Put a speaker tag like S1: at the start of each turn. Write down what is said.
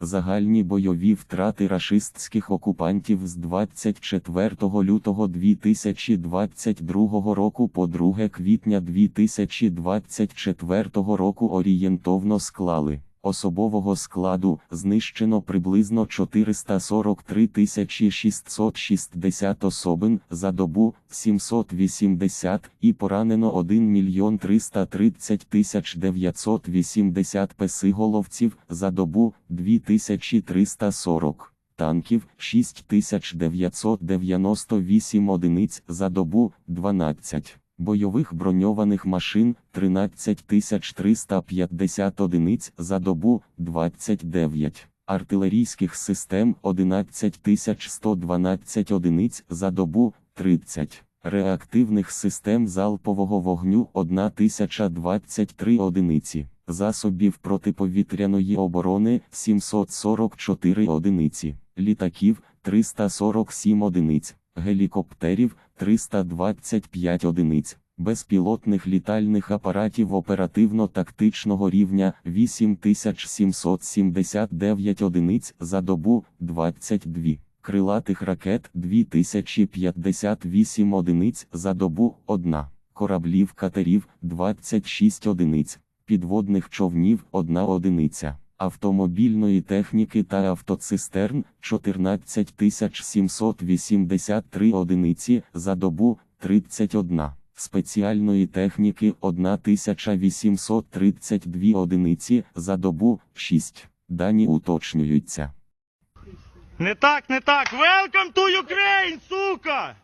S1: Загальні бойові втрати рашистських окупантів з 24 лютого 2022 року по 2 квітня 2024 року орієнтовно склали. Особового складу знищено приблизно 443 660 особин за добу 780 і поранено 1 мільйон 330 тисяч 980 песиголовців за добу 2340 танків 6998 одиниць за добу 12 бойових броньованих машин 13350 одиниць за добу 29 артилерійських систем 11112 одиниць за добу 30 реактивних систем залпового вогню 1023 одиниці. Засобів протиповітряної оборони 744 одиниці. Літаків 347 одиниць гелікоптерів 325 одиниць, безпілотних літальних апаратів оперативно-тактичного рівня 8779 одиниць за добу 22, крилатих ракет 2058 одиниць за добу 1, кораблів катерів 26 одиниць, підводних човнів 1 одиниця автомобільної техніки та автоцистерн 14 783 одиниці за добу 31, спеціальної техніки 1832 одиниці за добу 6. Дані уточнюються.
S2: Не так, не так. Welcome to Ukraine, сука!